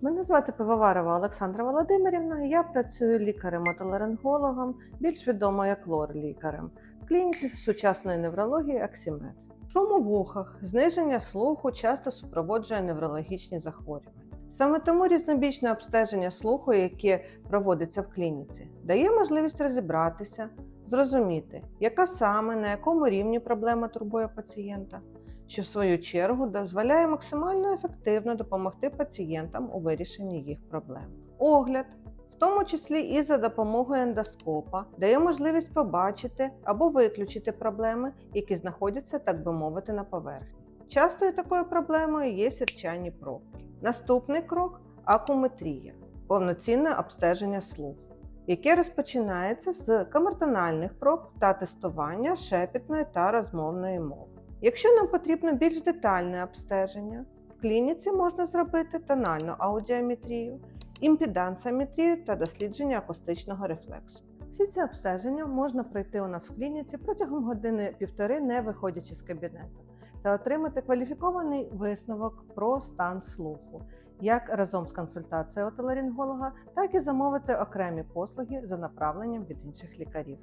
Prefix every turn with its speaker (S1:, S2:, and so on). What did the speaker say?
S1: Мене звати Пивоварова Олександра Володимирівна. Я працюю лікарем-отоларингологом, більш відомо як лор-лікарем в клініці сучасної неврології Аксімед. Шум у вухах, зниження слуху часто супроводжує неврологічні захворювання. Саме тому різнобічне обстеження слуху, яке проводиться в клініці, дає можливість розібратися, зрозуміти, яка саме на якому рівні проблема турбує пацієнта, що в свою чергу дозволяє максимально ефективно допомогти пацієнтам у вирішенні їх проблем. Огляд, в тому числі і за допомогою ендоскопа, дає можливість побачити або виключити проблеми, які знаходяться, так би мовити, на поверхні. Частою такою проблемою є сірчані пробки. Наступний крок акуметрія, повноцінне обстеження слуху яке розпочинається з камертональних проб та тестування шепітної та розмовної мови. Якщо нам потрібно більш детальне обстеження, в клініці можна зробити тональну аудіометрію, імпедансометрію та дослідження акустичного рефлексу. Всі ці обстеження можна пройти у нас в клініці протягом години-півтори, не виходячи з кабінету, та отримати кваліфікований висновок про стан слуху, як разом з консультацією отоларинголога, так і замовити окремі послуги за направленням від інших лікарів.